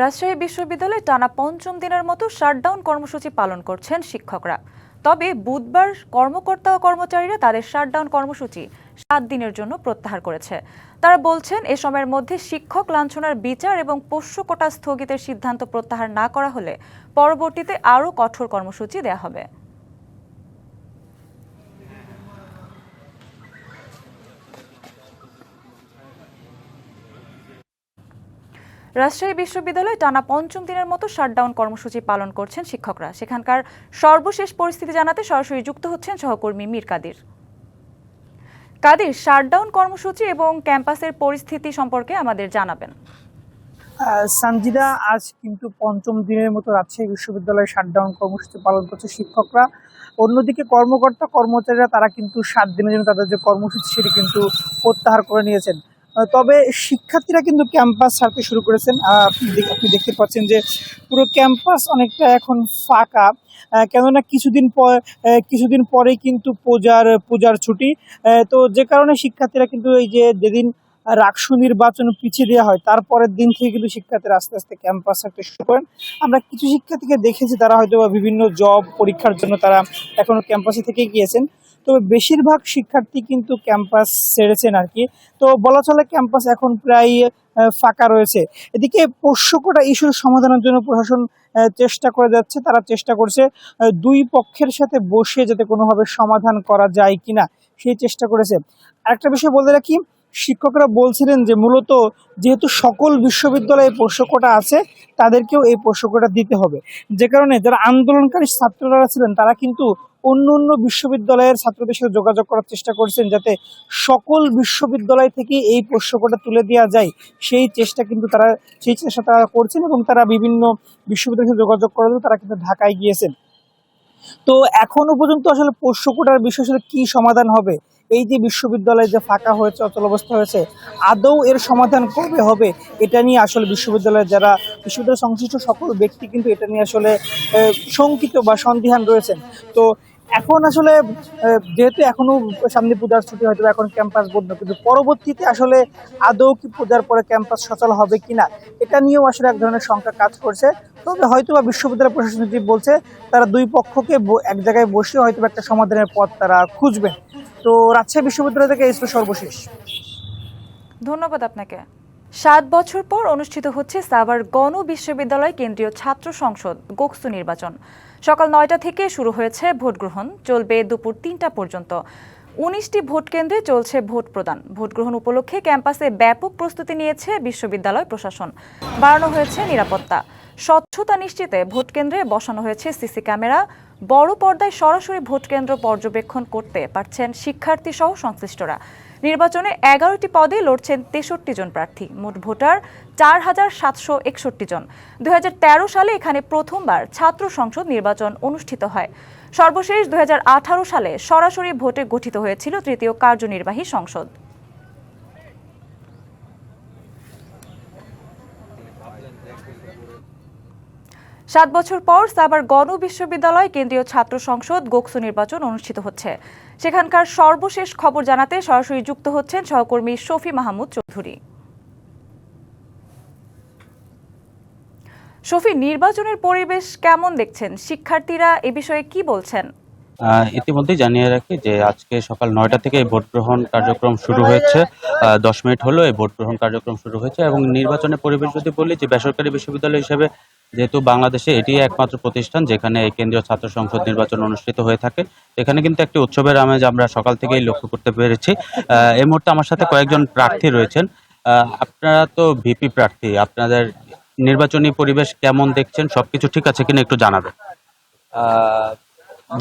রাজশাহী বিশ্ববিদ্যালয়ে টানা পঞ্চম দিনের মতো শাটডাউন কর্মসূচি পালন করছেন শিক্ষকরা। তবে বুধবার কর্মকর্তা ও কর্মচারীরা তাদের শাটডাউন কর্মসূচি সাত দিনের জন্য প্রত্যাহার করেছে। তারা বলছেন, এ সময়ের মধ্যে শিক্ষক লাঞ্ছনার বিচার এবং পোষ্য কোটা স্থগিতের সিদ্ধান্ত প্রত্যাহার না করা হলে পরবর্তীতে আরও কঠোর কর্মসূচি দেয়া হবে। রাজশাহী বিশ্ববিদ্যালয়ে টানা পঞ্চম দিনের মতো শাটডাউন কর্মসূচি পালন করছেন শিক্ষকরা। সেখানকার সর্বশেষ পরিস্থিতি জানাতে সরাসরি যুক্ত হচ্ছেন সহকর্মী মীর কাদির। কাদির, শাটডাউন কর্মসূচি এবং ক্যাম্পাসের পরিস্থিতি সম্পর্কে আমাদের জানাবেন। সানজিদা, আজ কিন্তু পঞ্চম দিনের মতো রাজশাহী বিশ্ববিদ্যালয়ে শাটডাউন কর্মসূচি পালন করছে শিক্ষকরা। অন্যদিকে কর্মকর্তা, কর্মচারীরা, তারা কিন্তু সাত দিনের জন্য তাদের যে কর্মসূচি, সেটি কিন্তু প্রত্যাহার করে নিয়েছেন। তবে শিক্ষার্থীরা কিন্তু ক্যাম্পাস ছাড়তে শুরু করেছেন। আপনি দেখতে পাচ্ছেন যে পুরো ক্যাম্পাস অনেকটা এখন ফাঁকা। কেননা কিছুদিন পর কিছুদিন পরেই কিন্তু পূজার পূজার ছুটি। তো যে কারণে শিক্ষার্থীরা কিন্তু এই যে যেদিন রাকসু নির্বাচন পিছিয়ে দেওয়া হয়, তারপরের দিন থেকে কিন্তু শিক্ষার্থীরা আস্তে আস্তে ক্যাম্পাস ছাড়তে শুরু করেন। আমরা কিছু শিক্ষার্থীকে দেখেছি, তারা হয়তো বিভিন্ন জব পরীক্ষার জন্য তারা এখনও ক্যাম্পাসে থেকে গিয়েছেন। তবে বেশিরভাগ শিক্ষার্থী কিন্তু ক্যাম্পাস ছেড়েছেন আর কি। তো বলা চলে ক্যাম্পাস এখন প্রায় ফাঁকা রয়েছে। এদিকে পোষ্যকোটা ইস্যুর সমাধানের জন্য প্রশাসন চেষ্টা করে যাচ্ছে, তারা চেষ্টা করছে দুই পক্ষের সাথে বসে যাতে কোনোভাবে সমাধান করা যায় কিনা, সেই চেষ্টা করেছে। আরেকটা বিষয় বলতে রাখি, শিক্ষকরা বলছিলেন যে মূলত যেহেতু সকল বিশ্ববিদ্যালয়ে পোষ্যকোটা আছে, তাদেরকেও এই পোষ্যকোটা দিতে হবে। যে কারণে যারা আন্দোলনকারী ছাত্ররা ছিলেন, তারা কিন্তু অন্য অন্য বিশ্ববিদ্যালয়ের ছাত্রদের সাথে যোগাযোগ করার চেষ্টা করছেন যাতে সকল বিশ্ববিদ্যালয় থেকে এই পোষ্যকোটা তুলে দেওয়া যায়। সেই চেষ্টা কিন্তু তারা, সেই চেষ্টা তারা করছেন এবং তারা বিভিন্ন বিশ্ববিদ্যালয়ের সাথে যোগাযোগ করার জন্য তারা কিন্তু ঢাকায় গিয়েছেন। তো এখনও পর্যন্ত আসলে পোষ্যকোটার বিষয় আসলে কি সমাধান হবে? এই যে বিশ্ববিদ্যালয়ে যে ফাঁকা হয়েছে, অচল অবস্থা হয়েছে, আদৌ এর সমাধান কবে হবে? এটা নিয়ে আসলে বিশ্ববিদ্যালয়ের যারা বিশ্ববিদ্যালয় সংশ্লিষ্ট সকল ব্যক্তি কিন্তু এটা নিয়ে আসলে শঙ্কিত বা সন্দিহান রয়েছেন। তো এখন আসলে যেহেতু এখনও সামনে পূজার ছুটি হয়তো এখন ক্যাম্পাস বন্ধ, কিন্তু পরবর্তীতে আসলে আদৌ কি পূজার পরে ক্যাম্পাস সচল হবে কিনা, এটা নিয়েও আসলে এক ধরনের শঙ্কা কাজ করছে। তবে হয়তো বা বিশ্ববিদ্যালয় প্রশাসন যদি বলছে, তারা দুই পক্ষকে এক জায়গায় বসে হয়তো একটা সমাধানের পথ তারা খুঁজবেন। তো রাজশাহী বিশ্ববিদ্যালয় থেকে এই সর্বশেষ। ধন্যবাদ আপনাকে। সাত বছর পর অনুষ্ঠিত হচ্ছে সাভার গণ বিশ্ববিদ্যালয় কেন্দ্রীয় ছাত্র সংসদ গোকসু নির্বাচন। সকাল নয়টা থেকে শুরু হয়েছে ভোট গ্রহণ চলবে দুপুর তিনটা পর্যন্ত। উনিশটি ভোট কেন্দ্রে চলছে ভোট প্রদান। ভোট গ্রহণ উপলক্ষে ক্যাম্পাসে ব্যাপক প্রস্তুতি নিয়েছে বিশ্ববিদ্যালয় প্রশাসন। বাড়ানো হয়েছে নিরাপত্তা। স্বচ্ছতা নিশ্চিতে ভোট কেন্দ্রে বসানো হয়েছে সিসি ক্যামেরা। বড় পর্দায় সরাসরি ভোট কেন্দ্র পর্যবেক্ষণ করতে পারছেন শিক্ষার্থী সহ সংশ্লিষ্টরা। নির্বাচনে এগারোটি পদে লড়ছেন তেষট্টি জন প্রার্থী। মোট ভোটার চার হাজার সাতশো একষট্টি জন। দু হাজার তেরো সালে এখানে প্রথমবার ছাত্র সংসদ নির্বাচন অনুষ্ঠিত হয়। সর্বশেষ দু হাজার আঠারো সালে সরাসরি ভোটে গঠিত হয়েছিল তৃতীয় কার্যনির্বাহী সংসদ। সাত বছর পর সাভার গণ বিশ্ববিদ্যালয় কেন্দ্রীয় ছাত্র সংসদ গোকসু নির্বাচন অনুষ্ঠিত হচ্ছে। সেখানকার সর্বশেষ খবর জানাতে সরাসরি যুক্ত হচ্ছেন সহকর্মী শফি মাহমুদ চৌধুরী। শফি, নির্বাচনের পরিবেশ কেমন দেখছেন? শিক্ষার্থীরা এ বিষয়ে কি বলছেন? ইতিমধ্যেই জানিয়ে রাখি যে আজকে সকাল নয়টা থেকে এই ভোট গ্রহণ কার্যক্রম শুরু হয়েছে। দশ মিনিট হলো এই ভোট গ্রহণ কার্যক্রম শুরু হয়েছে এবং নির্বাচনের পরিবেশ যদি বলি যে বেসরকারি বিশ্ববিদ্যালয় হিসেবে যেহেতু বাংলাদেশে এটি একমাত্র প্রতিষ্ঠান যেখানে এই কেন্দ্রীয় ছাত্র সংসদ নির্বাচন অনুষ্ঠিত হয়ে থাকে এখানে কিন্তু একটি উৎসবের আমেজ আমরা সকাল থেকেই লক্ষ্য করতে পেরেছি। এই মুহূর্তে আমার সাথে কয়েকজন প্রার্থী রয়েছেন। আপনারা তো ভিপি প্রার্থী, আপনাদের নির্বাচনী পরিবেশ কেমন দেখছেন? সবকিছু ঠিক আছে কিনা একটু জানাবেন।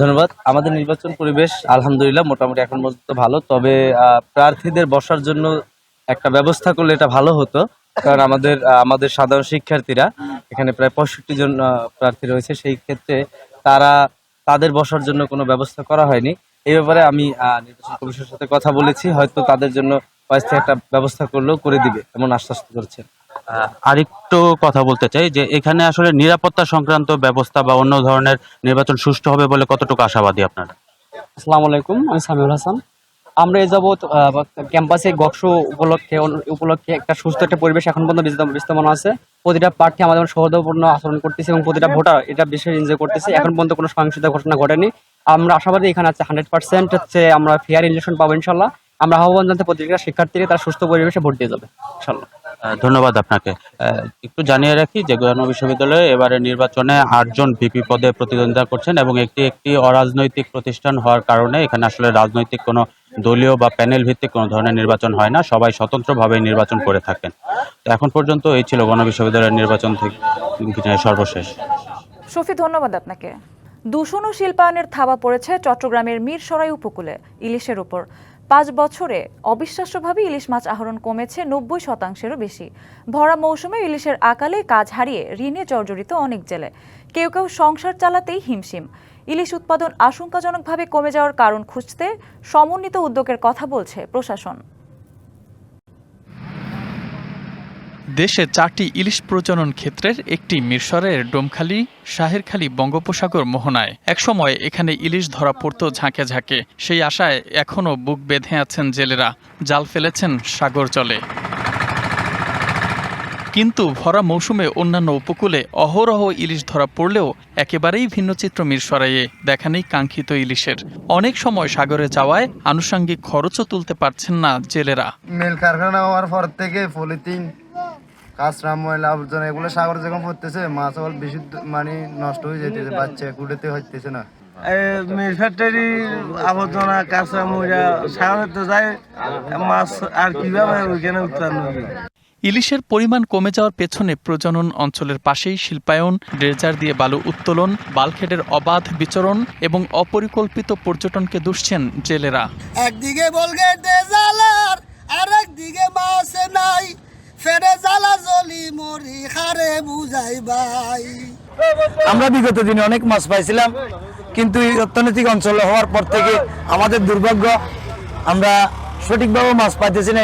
ধন্যবাদ। আমাদের নির্বাচন পরিবেশ আলহামদুলিল্লাহ মোটামুটি এখন পর্যন্ত ভালো, তবে প্রার্থীদের বসার জন্য একটা ব্যবস্থা করলে এটা ভালো হতো। কারণ আমাদের আমাদের সাধারণ শিক্ষার্থীরা এখানে প্রায় পঁয়ষট্টি জন প্রার্থী রয়েছে। সেই ক্ষেত্রে তারা তাদের বসার জন্য কোনো ব্যবস্থা করা হয়নি। এই ব্যাপারে আমি নির্বাচন কমিশনের সাথে কথা বলেছি। হয়তো তাদের জন্য অস্থায়ী একটা ব্যবস্থা করলেও করে দিবে এমন আশ্বাস করছেন আহ, আরেকটু কথা বলতে চাই যে এখানে আসলে নিরাপত্তা সংক্রান্ত ব্যবস্থা বা অন্য ধরনের নির্বাচন সুষ্ঠু হবে বলে কতটুকু আশাবাদী আপনারা? আসসালামু আলাইকুম আমি সামিউল হাসান। আমরা এ যাবৎ ক্যাম্পাসে গক্স উপলক্ষে উপলক্ষে একটা সুস্থ একটা পরিবেশ এখন পর্যন্ত বিদ্যমান আছে। প্রতিটা প্রার্থী আমাদের সৌহার্দ্যপূর্ণ আচরণ করতেছে এবং প্রতিটা ভোটার এটা বিশেষ এনজয় করতেছে। এখন পর্যন্ত কোনো সহিংসতার ঘটনা ঘটেনি। আমরা আশাবাদী এখানে আছে হান্ড্রেড পার্সেন্ট হচ্ছে আমরা ফেয়ার ইলেকশন পাবো ইনশাল্লাহ। আমরা আহ্বান জানতে প্রতিটা শিক্ষার্থীরা তার সুস্থ পরিবেশে ভোট দিয়ে যাবে, ইনশাল্লাহ। ধন্যবাদ আপনাকে। একটু জানিয়ে রাখি যে গণ বিশ্ববিদ্যালয়ে এবারে নির্বাচনে আটজন ভিপি পদে প্রতিদ্বন্দ্বিতা করছেন এবং একটি একটি অরাজনৈতিক প্রতিষ্ঠান হওয়ার কারণে এখানে আসলে রাজনৈতিক কোনো দলীয় বা প্যানেল ভিত্তিক কোনো ধরনের নির্বাচন হয় না। সবাই স্বতন্ত্রভাবে নির্বাচন করে থাকেন। এখন পর্যন্ত এই ছিল গণ বিশ্ববিদ্যালয়ের নির্বাচন থেকে সর্বশেষ। শফি ধন্যবাদ আপনাকে। দূষণ ও শিল্পায়নের থাবা পড়েছে চট্টগ্রামের মিরসরাই উপকূলে ইলিশের উপর। পাঁচ বছরে অবিশ্বাস্যভাবে ইলিশ মাছ আহরণ কমেছে নব্বই শতাংশেরও বেশি। ভরা মৌসুমে ইলিশের আকালে কাজ হারিয়ে ঋণে জর্জরিত অনেক জেলে। কেউ কেউ সংসার চালাতেই হিমশিম। ইলিশ উৎপাদন আশঙ্কাজনকভাবে কমে যাওয়ার কারণ খুঁজতে সমন্বিত উদ্যোগের কথা বলছে প্রশাসন। দেশে চারটি ইলিশ প্রজনন ক্ষেত্রের একটি মিরসরের ডোমখালি, শাহেরখালী বঙ্গোপসাগর মোহনায়। একসময় এখানে ইলিশ ধরা পড়ত ঝাঁকে ঝাঁকে। সেই আশায় এখনও বুক বেঁধে আছেন জেলেরা। জাল ফেলেছেন সাগর জলে। কিন্তু ভরা মৌসুমে অন্যান্য উপকূলে অহরহ ইলিশ ধরা পড়লেও একেবারেই ভিন্ন চিত্র মিরসরাইয়ে দেখা নেই কাঙ্ক্ষিত ইলিশের। অনেক সময় সাগরে যাওয়ায় আনুষঙ্গিক খরচও তুলতে পারছেন না জেলেরা। মিল কারখানা হওয়ার পর থেকে পলিথিন কাঁচরা ময়লা আবর্জনা এগুলো সাগর যখন পড়তেছে মাছ আবার বিশুদ্ধ মানে নষ্ট হয়ে যাইতেছে বাচ্চা কুড়েতে হইতেছে না। মিল ফ্যাক্টরি আবর্জনা কাঁচা ময়লা সাগরে তো যায় মাছ আর কীভাবে ওইখানে উৎপন্ন হবে? ইলিশের পরিমাণ কমে যাওয়ার পেছনে প্রজনন অঞ্চলের পাশেই শিল্পায়ন ড্রেজার দিয়ে বালু উত্তোলন বালখেডের অবাধ বিচরণ এবং অপরিকল্পিত পর্যটনকে দুষছেন জেলেরা। একদিকে বলগেটে জালার আর একদিকে মাছ নাই। ফেরে জ্বালা জলি মরি খারে বুঝাই ভাই। আমরা বিগত দিনে অনেক মাছ পাইছিলাম কিন্তু এই অর্থনৈতিক অঞ্চল হওয়ার পর থেকে আমাদের দুর্ভাগ্য আমরা সঠিকভাবে মাছ পাইতেছি না।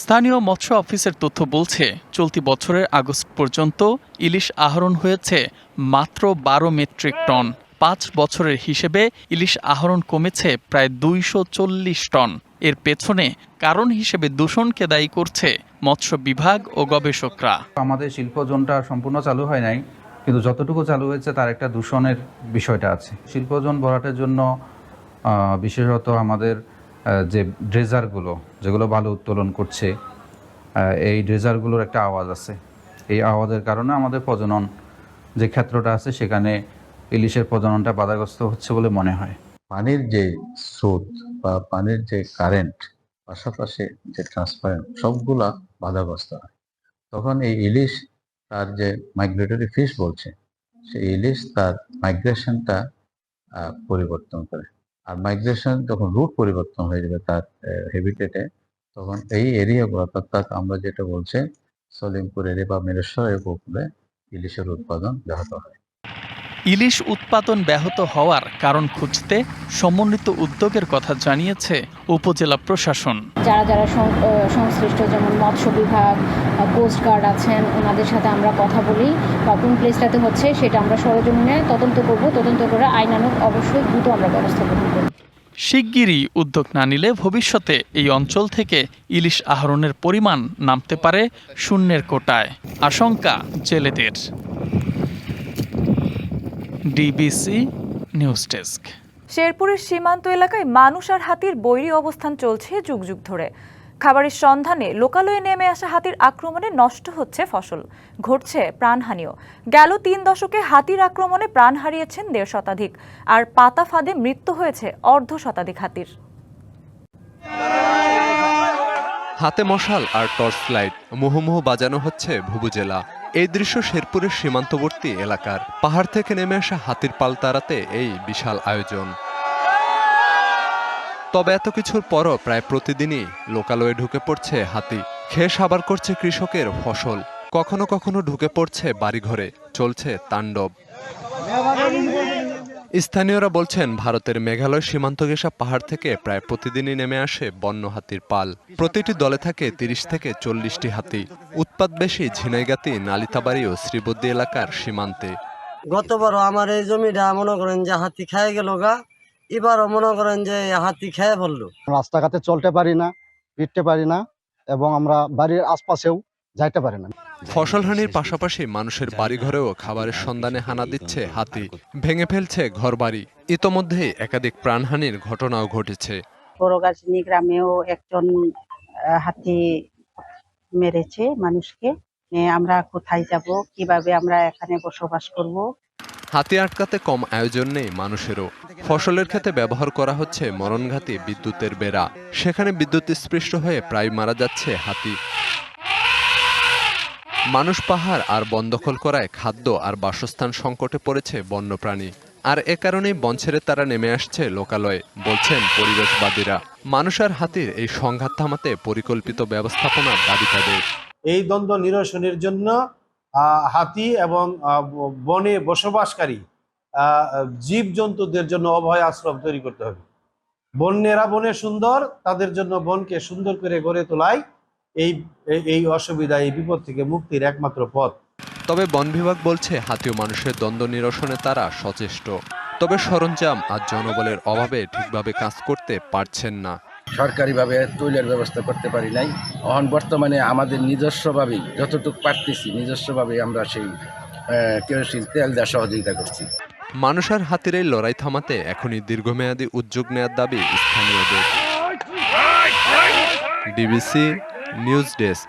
স্থানীয় মৎস্য অফিসের তথ্য বলছে, চলতি বছরের আগস্ট পর্যন্ত ইলিশ আহরণ হয়েছে মাত্র বারো মেট্রিক টন। পাঁচ বছরের হিসেবে ইলিশ আহরণ কমেছে প্রায় দুইশো চল্লিশ টন। এর পেছনে কারণ হিসেবে দূষণকে দায়ী করছে মৎস্য বিভাগ ও গবেষকরা। আমাদের শিল্প জোনটা সম্পূর্ণ চালু হয় নাই, কিন্তু যতটুকু চালু হয়েছে তার একটা দূষণের বিষয়টা আছে। শিল্প জোন ভরাটের জন্য বিশেষত আমাদের যে ড্রেজারগুলো, যেগুলো ভালো উত্তোলন করছে এই ড্রেজারগুলোর একটা আওয়াজ আছে। এই আওয়াজের কারণে আমাদের প্রজনন যে ক্ষেত্রটা আছে, সেখানে ইলিশের প্রজননটা বাধাগ্রস্ত হচ্ছে বলে মনে হয়। পানির যে স্রোত বা পানির যে কারেন্ট, পাশাপাশি যে ট্রান্সপারেন্ট, সবগুলা বাধাগ্রস্ত হয়। তখন এই ইলিশ তার যে মাইগ্রেটরি ফিশ বলছে, সেই ইলিশ তার মাইগ্রেশনটা পরিবর্তন করে। আর মাইগ্রেশন যখন রুট পরিবর্তন হয়ে যাবে তার হেবিটেটে তখন এই এরিয়াগুলো অর্থাৎ আমরা যেটা বলছি, সলিমপুর এরিয়া বা মেরেশ্বর উপকূলে ইলিশের উৎপাদন ব্যাহত হয়। ইলিশ উৎপাদন ব্যাহত হওয়ার কারণ খুঁজতে সমন্বিত উদ্যোগের কথা জানিয়েছে উপজেলা প্রশাসন। যারা যারা সংশ্লিষ্ট যেমন মৎস্য বিভাগ কোস্ট গার্ড আছেন ওনাদের সাথে আমরা কথা বলি বা কোন প্লেসটাতে হচ্ছে সেটা আমরা সরজমিনে তদন্ত করব। তদন্ত করে আইনানুগ অবশ্যই দ্রুত আমরা ব্যবস্থা গ্রহণ করব। শিগগিরই উদ্যোগ না নিলে ভবিষ্যতে এই অঞ্চল থেকে ইলিশ আহরণের পরিমাণ নামতে পারে শূন্যের কোটায়। আশঙ্কা জেলেদের। DBC news desk. শেরপুরের সীমান্ত এলাকায় মানুষ আর হাতির বৈরী অবস্থান চলছে যুগ যুগ ধরে। খাবারের সন্ধানে লোকালয়ে নেমে আসা হাতির আক্রমণে নষ্ট হচ্ছে ফসল ঘটছে প্রাণহানিও। গেল তিন দশকে হাতির আক্রমণে প্রাণ হারিয়েছেন দেড় শতাধিক আর পাতা ফাঁদে মৃত্যু হয়েছে অর্ধ শতাধিক হাতির। হাতে মশাল আর টর্চ লাইট মুহুমুহু বাজানো হচ্ছে ভুবুজেলা এই দৃশ্য শেরপুরের সীমান্তবর্তী এলাকার। পাহাড় থেকে নেমে আসা হাতির পাল তাড়াতে এই বিশাল আয়োজন। তবে এত কিছুর পরও প্রায় প্রতিদিনই লোকালয়ে ঢুকে পড়ছে হাতি। খেয়ে সাবার করছে কৃষকের ফসল। কখনো কখনো ঢুকে পড়ছে বাড়িঘরে। চলছে তাণ্ডব। স্থানীয়রা বলছেন ভারতের মেঘালয় সীমান্ত ঘেঁষা পাহাড় থেকে প্রায় প্রতিদিনই নেমে আসে বন্য হাতির পাল। প্রতিটি দলে থাকে তিরিশ থেকে চল্লিশটি হাতি। উৎপাত বেশি ঝিনাইগাতি নালিতাবাড়ি ও শ্রীবদ্দী এলাকার সীমান্তে। গতবার আমার এই জমিটা মনে করেন যে হাতি খাই গেল গা এবারও মনে করেন যে হাতি খেয়ে ফেলল রাস্তাঘাটে চলতে পারি না ফিরতে পারি না এবং আমরা বাড়ির আশপাশেও যাইতে পারি না। ফসলহানির পাশাপাশি মানুষের বাড়িঘরেও খাবারের সন্ধানে হানা দিচ্ছে হাতি। ভেঙে ফেলছে ঘরবাড়ি। ইতোমধ্যে একাধিক প্রাণহানির ঘটনাও ঘটেছে। বড়গাছনি গ্রামেও একজন হাতি মেরেছে মানুষকে। আমরা কোথায় যাব কীভাবে আমরা এখানে বসবাস করব? হাতি আটকাতে কম আয়োজন নেই মানুষেরও। ফসলের ক্ষেতে ব্যবহার করা হচ্ছে মরণঘাতী বিদ্যুতের বেড়া। সেখানে বিদ্যুৎ স্পৃষ্ট হয়ে প্রায় মারা যাচ্ছে হাতি। মানুষ পাহাড় আর বন দখল করায় খাদ্য আর বাসস্থান সংকটে পড়েছে বন্যপ্রাণী। আর এ কারণেই বন ছেড়ে তারা নেমে আসছে লোকালয়ে, বলছেন পরিবেশবাদীরা। মানুষ আর হাতির এই সংঘাত থামাতে পরিকল্পিত ব্যবস্থাপনার দাবি তাদের। এই দ্বন্দ্ব নিরসনের জন্য হাতি এবং বনে বসবাসকারী জীব জন্তুদের জন্য অভয় আশ্রম তৈরি করতে হবে। বন্যেরা বনে সুন্দর, তাদের জন্য বনকে সুন্দর করে গড়ে তোলাই এই এই- অসুবিধা এই বিপদ থেকে মুক্তির একমাত্র পথ। তবে বন বিভাগ বলছে হাতি ও মানুষের দ্বন্দ্ব নিরসনে তারা সচেষ্ট। তবে সরঞ্জাম আর জনবলের অভাবে ঠিকভাবে কাজ করতে পারছেন না। সরকারিভাবে তৈলের ব্যবস্থা করতে পারি নাই। এখন বর্তমানে আমাদের নিজস্বভাবেই যতটুকু পারতেছি নিজস্বভাবেই আমরা সেই কেরোসিন তেল দেওয়া সহযোগিতা করছি। মানুষ আর হাতির এই লড়াই থামাতে এখনই দীর্ঘমেয়াদী উদ্যোগ নেওয়ার দাবি স্থানীয়দের। DBC news desk